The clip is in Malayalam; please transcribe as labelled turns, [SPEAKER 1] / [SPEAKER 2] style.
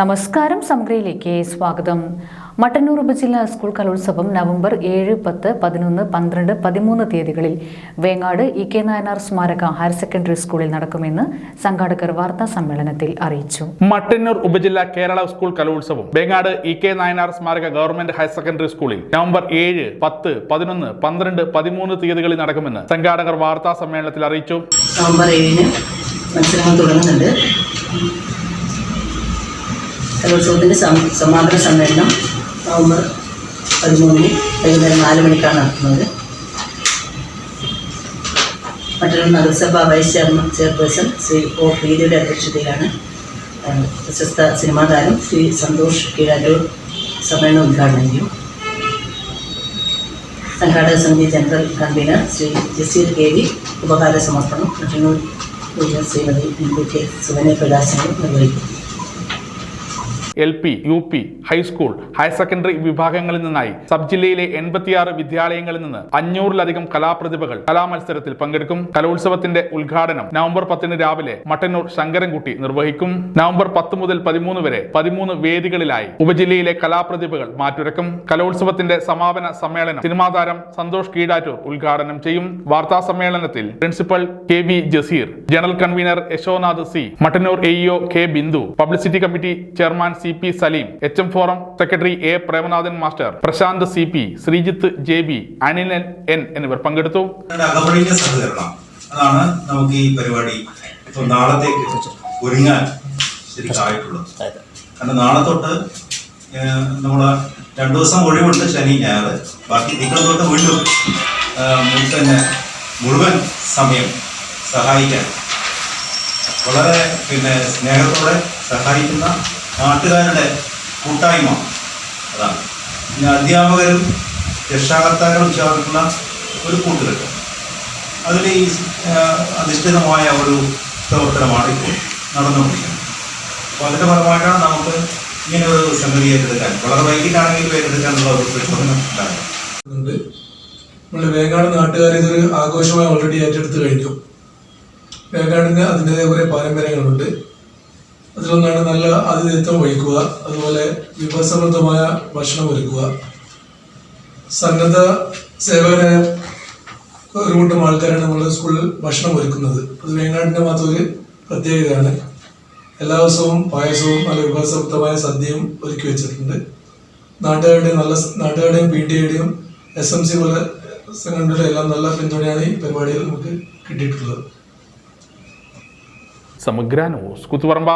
[SPEAKER 1] നമസ്കാരം സമഗ്രയിലേക്ക് സ്വാഗതം. മട്ടന്നൂർ ഉപജില്ലാ സ്കൂൾ കലോത്സവം നവംബർ ഏഴ് പത്ത് പതിനൊന്ന് പന്ത്രണ്ട് പതിമൂന്ന് തീയതികളിൽ വേങ്ങാട് ഇ കെ നായനാർ സ്മാരക ഹയർ സെക്കൻഡറി സ്കൂളിൽ നടക്കുമെന്ന് സംഘാടകർ വാർത്താ സമ്മേളനത്തിൽ അറിയിച്ചു.
[SPEAKER 2] മട്ടന്നൂർ ഉപജില്ലാ കേരള സ്കൂൾ കലോത്സവം വേങ്ങാട് ഇ കെ നായനാർ സ്മാരക ഗവൺമെന്റ് ഹയർ സെക്കൻഡറി സ്കൂളിൽ നവംബർ ഏഴ് പത്ത് പതിനൊന്ന് പന്ത്രണ്ട് പതിമൂന്ന് തീയതികളിൽ നടക്കുമെന്ന് സംഘാടകർ വാർത്താ സമ്മേളനത്തിൽ അറിയിച്ചു.
[SPEAKER 3] നവംബർ ഏഴിന് മത്സരങ്ങൾ തുടങ്ങുന്നുണ്ട്. കലോത്സവത്തിന്റെ സമാപന സമ്മേളനം നവംബർ പതിമൂന്നിന് വൈകുന്നേരം നാല് മണിക്കാണ് നടത്തുന്നത്. മറ്റൊരു നഗരസഭ vice chairman chairperson Shri O പ്രീതിയുടെ അധ്യക്ഷതയിലാണ് പ്രശസ്ത സിനിമാ താരം ശ്രീ സന്തോഷ് കീഴാറ്റൂർ സമ്മേളനം ഉദ്ഘാടനം ചെയ്യും. സംഘാടക സമിതി general convener Shri Jaseer K V ഉപകാര സമർപ്പണം പട്ടണൂർ ശ്രീമതി ഇന്ദു കെ സുവനെ പ്രകാശനം നിർവഹിക്കും.
[SPEAKER 2] L P U P high school higher secondary വിഭാഗങ്ങളിൽ നിന്നായി സബ് ജില്ലയിലെ എൺപത്തിയാറ് വിദ്യാലയങ്ങളിൽ നിന്ന് അഞ്ഞൂറിലധികം കലാപ്രതിഭകൾ കലാമത്സരത്തിൽ പങ്കെടുക്കും. കലോത്സവത്തിന്റെ ഉദ്ഘാടനം നവംബർ പത്തിന് രാവിലെ മട്ടന്നൂർ ശങ്കരൻകുട്ടി നിർവഹിക്കും. നവംബർ പത്ത് മുതൽ പതിമൂന്ന് വരെ പതിമൂന്ന് വേദികളിലായി ഉപജില്ലയിലെ കലാപ്രതിഭകൾ മാറ്റുരക്കും. കലോത്സവത്തിന്റെ സമാപന സമ്മേളനം സിനിമാ താരം സന്തോഷ് കീടാറ്റൂർ ഉദ്ഘാടനം ചെയ്യും. വാർത്താ സമ്മേളനത്തിൽ principal K V Jaseer general convener Yashonath C Mattannur AEO K Bindu publicity committee chairman C P Saleem H M forum secretary A Premanathan master Prashanth C P Sreejith J B Anilan N എന്നിവർ പങ്കെടുത്തു.
[SPEAKER 4] അതാണ് നമുക്ക് ഈ പരിപാടി ഇപ്പൊ നാളത്തേക്ക് ഒരുങ്ങാൻ ശരിക്കായിട്ടുള്ളത് കാരണം നാളെ തൊട്ട് നമ്മുടെ രണ്ടു ദിവസം ഒഴിവുണ്ട് ശനി ഞായർ. ബാക്കി തിങ്കൾ തൊട്ട് വീണ്ടും തന്നെ മുഴുവൻ സമയം സഹായിക്കാൻ. വളരെ പിന്നെ സ്നേഹത്തോടെ സഹായിക്കുന്ന നാട്ടുകാരുടെ കൂട്ടായ്മ. അതാണ്. പിന്നെ അധ്യാപകരും രക്ഷാകർത്താക്കളും ചേർന്നുള്ള ഒരു കൂട്ടുകെട്ട്. അതിൽ ഈ അധിഷ്ഠിതമായ ഒരു പ്രവർത്തനമാണ് ഇപ്പോൾ നടന്നുകൊണ്ടിരിക്കുന്നത്. അപ്പോൾ അതിന്റെ ഫലമായിട്ടാണ് നമുക്ക് ഇങ്ങനെ ഒരു സംഗതി ഏറ്റെടുക്കാൻ വളരെ വൈകിട്ടാണെങ്കിലും ഏറ്റെടുക്കാനുള്ള ഒരു പ്രചോദനം ഉണ്ടാകുന്നത്
[SPEAKER 5] ഉണ്ട്. നമ്മുടെ വേങ്ങാട് നാട്ടുകാർ ഇതൊരു ആഘോഷമായി ഓൾറെഡി ഏറ്റെടുത്ത് കഴിഞ്ഞു. വേങ്ങാടിന് അതിന്റെതായ കുറേ പാരമ്പര്യങ്ങളുണ്ട്. അതിലൊന്നാണ് നല്ല ആതിഥ്യത്വം വഹിക്കുക അതുപോലെ വിഭവസമൃദ്ധമായ ഭക്ഷണം ഒരുക്കുക. സന്നദ്ധ സേവന ഒരു കൂട്ടം ആൾക്കാരാണ് നമ്മുടെ സ്കൂളിൽ ഭക്ഷണം ഒരുക്കുന്നത്. അത് വേങ്ങാടിന്റെ മാത്രം ഒരു പ്രത്യേകതയാണ്. എല്ലാ ദിവസവും പായസവും നല്ല വിഭവസമൃദ്ധമായ സദ്യയും ഒരുക്കി വെച്ചിട്ടുണ്ട്. നാട്ടുകാരുടെയും നല്ല നാട്ടുകാരുടെയും പി ടി എയുടെയും എസ് എം സി പോലെ സംഘടനയുടെ എല്ലാം നല്ല പിന്തുണയാണ് ഈ പരിപാടിയിൽ നമുക്ക് കിട്ടിയിട്ടുള്ളത്.
[SPEAKER 2] സമഗ്ര ന്യൂസ് കുത്തുപറമ്പ.